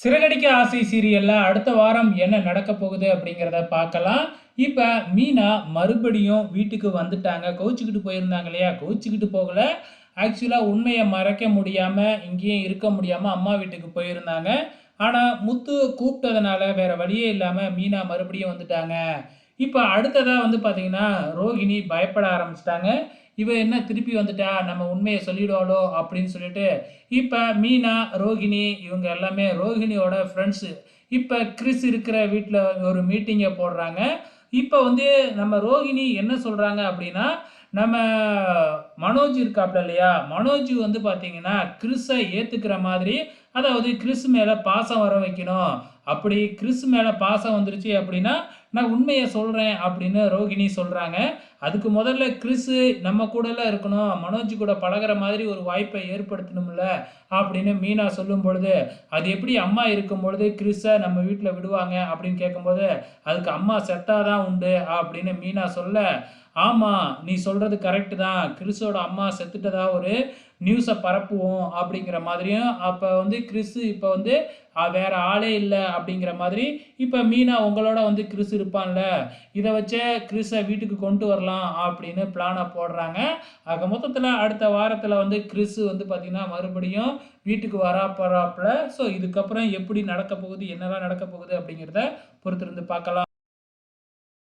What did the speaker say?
சிறகடிக்க ஆசை சீரியலில் அடுத்த வாரம் என்ன நடக்க போகுது அப்படிங்கிறத பார்க்கலாம். இப்போ மீனா மறுபடியும் வீட்டுக்கு வந்துட்டாங்க. கோச்சிக்கிட்டு போயிருந்தாங்க இல்லையா? கோச்சிக்கிட்டு போகல. ஆக்சுவலாக உண்மையை மறைக்க முடியாமல் இங்கேயும் இருக்க முடியாமல் அம்மா வீட்டுக்கு போயிருந்தாங்க. ஆனால் முத்து கூப்பிட்டதுனால வேறு வழியே இல்லாமல் மீனா மறுபடியும் வந்துட்டாங்க. இப்போ அடுத்ததாக வந்து பார்த்தீங்கன்னா ரோகிணி பயப்பட ஆரம்பிச்சிட்டாங்க. இவ என்ன திருப்பி வந்துட்டா? நம்ம உண்மையை சொல்லிடுவாளோ? அப்படின்னு சொல்லிட்டு இப்போ மீனா ரோகிணி இவங்க எல்லாமே ரோகிணியோட ஃப்ரெண்ட்ஸு இப்போ கிறிஸ் இருக்கிற வீட்டில் ஒரு மீட்டிங்கை போடுறாங்க. இப்போ வந்து நம்ம ரோகிணி என்ன சொல்கிறாங்க அப்படின்னா நம்ம மனோஜ் இருக்காப்ல இல்லையா? மனோஜ் வந்து பார்த்தீங்கன்னா கிறிஸை ஏற்றுக்கிற மாதிரி அதாவது கிறிஸ் மேலே பாசம் வர வைக்கணும். அப்படி கிறிஸ் மேலே பாசம் வந்துருச்சு அப்படின்னா நான் உண்மையை சொல்கிறேன் அப்படின்னு ரோகிணி சொல்கிறாங்க அதுக்கு முதல்ல கிறிஸு நம்ம கூடலாம் இருக்கணும். மனோஜ் கூட பழகுற மாதிரி ஒரு வாய்ப்பை ஏற்படுத்தணும்ல அப்படின்னு மீனா சொல்லும் பொழுது அது எப்படி அம்மா இருக்கும் பொழுது கிறிஸை நம்ம வீட்டில் விடுவாங்க அப்படின்னு கேட்கும்போது அதுக்கு அம்மா செத்தாதான் உண்டு அப்படின்னு மீனா சொல்ல ஆமாம் நீ சொல்கிறது கரெக்டு தான். கிறிஸோட அம்மா செத்துட்டதா ஒரு நியூஸை பரப்புவோம் அப்படிங்கிற மாதிரியும் அப்போ வந்து கிறிஸ் இப்போ வந்து வேறு வேற ஆளே இல்லை அப்படிங்கிற மாதிரி இப்போ மீனா உங்களோட வந்து கிறிஸ் இருப்பான்ல இதை வச்சே கிறிஸை வீட்டுக்கு கொண்டு வரலாம் அப்படின்னு பிளானை போடுறாங்க. ஆக மொத்தத்தில் அடுத்த வாரத்தில் வந்து கிறிஸ் வந்து பார்த்திங்கன்னா மறுபடியும் வீட்டுக்கு வரா போகிறாப்புல ஸோ இதுக்கப்புறம் எப்படி நடக்க போகுது என்னெல்லாம் நடக்க போகுது அப்படிங்கிறத பொறுத்திருந்து பார்க்கலாம்.